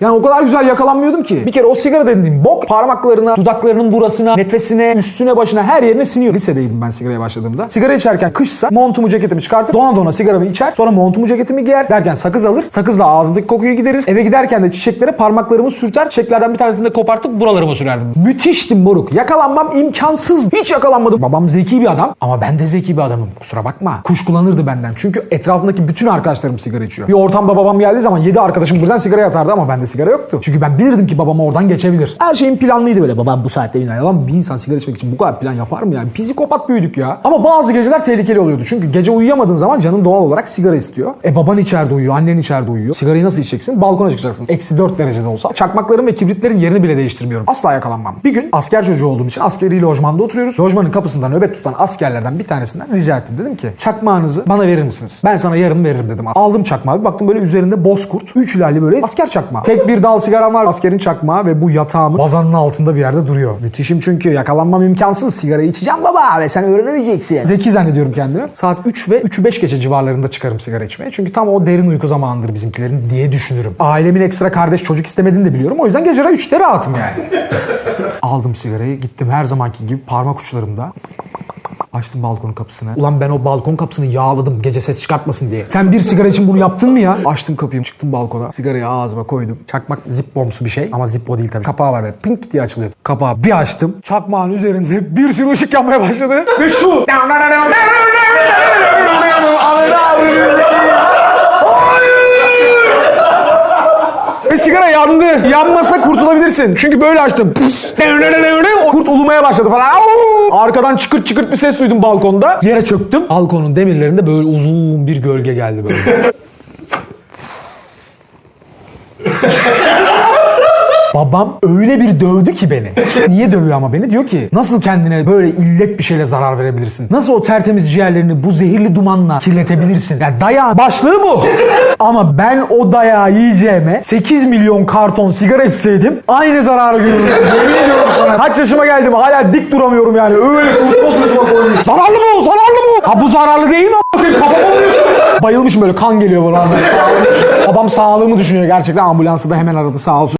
Yani o kadar güzel yakalanmıyordum ki. Bir kere o sigara dediğim bok parmaklarına, dudaklarının burasına, nefesine, üstüne, başına her yerine siniyor. Lisedeydim ben sigaraya başladığımda. Sigara içerken kışsa montumu, ceketimi çıkartıp dona dona sigaramı içer. Sonra montumu, ceketimi giyer. Derken sakız alır. Sakızla ağzımdaki kokuyu giderir. Eve giderken de çiçeklere parmaklarımı sürter. Çiçeklerden bir tanesini de kopartıp buralarıma sürerdim. Müthiştim moruk. Yakalanmam imkansız. Hiç yakalanmadım. Babam zeki bir adam ama ben de zeki bir adamım. Kusura bakma. Kuşkulanırdı benden. Çünkü etrafındaki bütün arkadaşlarım sigara içiyor. Bir ortamda babam geldiği zaman 7 arkadaşım birden sigara yatardı ama bende sigara yoktu. Çünkü ben bilirdim ki babam oradan geçebilir. Her şeyin planlıydı böyle. Babam bu saatte biner. Lan bir insan sigara içmek için bu kadar plan yapar mı yani? Psikopat büyüdük ya. Ama bazı geceler tehlikeli oluyordu. Çünkü gece uyuyamadığın zaman canın doğal olarak sigara istiyor. E baban içeride uyuyor, annen içeride uyuyor. Sigarayı nasıl içeceksin? Balkona çıkacaksın. Eksi 4 derecede olsa. Çakmakların ve kibritlerin yerini bile değiştirmiyorum. Asla yakalanmam. Bir gün asker çocuğu olduğum için askeri lojmanda oturuyoruz. Lojmanın kapısından nöbet tutan askerlerden bir tanesinden rica ettim. Dedim ki çakmağınızı bana verir misiniz? Ben sana yarın veririm dedim. Aldım çakmağı. Baktım böyle üzerinde bozkurt. Üç ilerli böyle asker çakmağı. Tek bir dal sigaram var. Askerin çakmağı ve bu yatağımın bazanın altında bir yerde duruyor. Müthişim çünkü yakalanmam imkansız. Sigara içeceğim baba ve sen öğrenemeyeceksin. Zeki zannediyorum kendimi. Saat 3 ve 3'ü 5 geçe civarlarında çıkarım sigara içmeye. Çünkü tam o derin uyku zamanıdır bizimkilerin diye düşünürüm. Ailemin ekstra kardeş çocuk istemediğini de biliyorum. O yüzden geceler 3'te rahatım yani. Aldım sigarayı gittim her zamanki gibi parmak uçlarımda. Açtım balkonun kapısını. Ulan ben o balkon kapısını yağladım gece ses çıkartmasın diye. Sen bir sigara için bunu yaptın mı ya? Açtım kapıyı çıktım balkona. Sigarayı ağzıma koydum. Çakmak zipbomsu bir şey ama zippo değil tabii. Kapağı var böyle pink diye açılıyor. Kapağı bir açtım. Çakmağın üzerinde bir sürü ışık yanmaya başladı. Ve şu. Ve sigara yandı. Yanmasa kurtulabilirsin. Çünkü böyle açtım. Pıs. O Kurt ulumaya başladı falan. Arkadan çıkırt çıkırt bir ses duydum balkonda. Yere çöktüm. Balkonun demirlerinde böyle uzun bir gölge geldi böyle. Babam öyle bir dövdü ki beni. Niye dövüyor ama beni? Diyor ki nasıl kendine böyle illet bir şeyle zarar verebilirsin? Nasıl o tertemiz ciğerlerini bu zehirli dumanla kirletebilirsin? Ya daya başlığı bu. ama ben o dayağı yiyeceğime 8 milyon karton sigara içseydim aynı zararı görürdüm. Yemin ediyorum sana. Kaç yaşıma geldim hala dik duramıyorum yani. Öyle sırtıma sırtıma koymuş. Zararlı mı? Zararlı mı? Ha bu zararlı değil mi? a**ayım? Kafama vuruyorsun. Bayılmışım böyle kan geliyor bana. Babam sağlığımı düşünüyor gerçekten. Ambulansı da hemen aradı sağ olsun.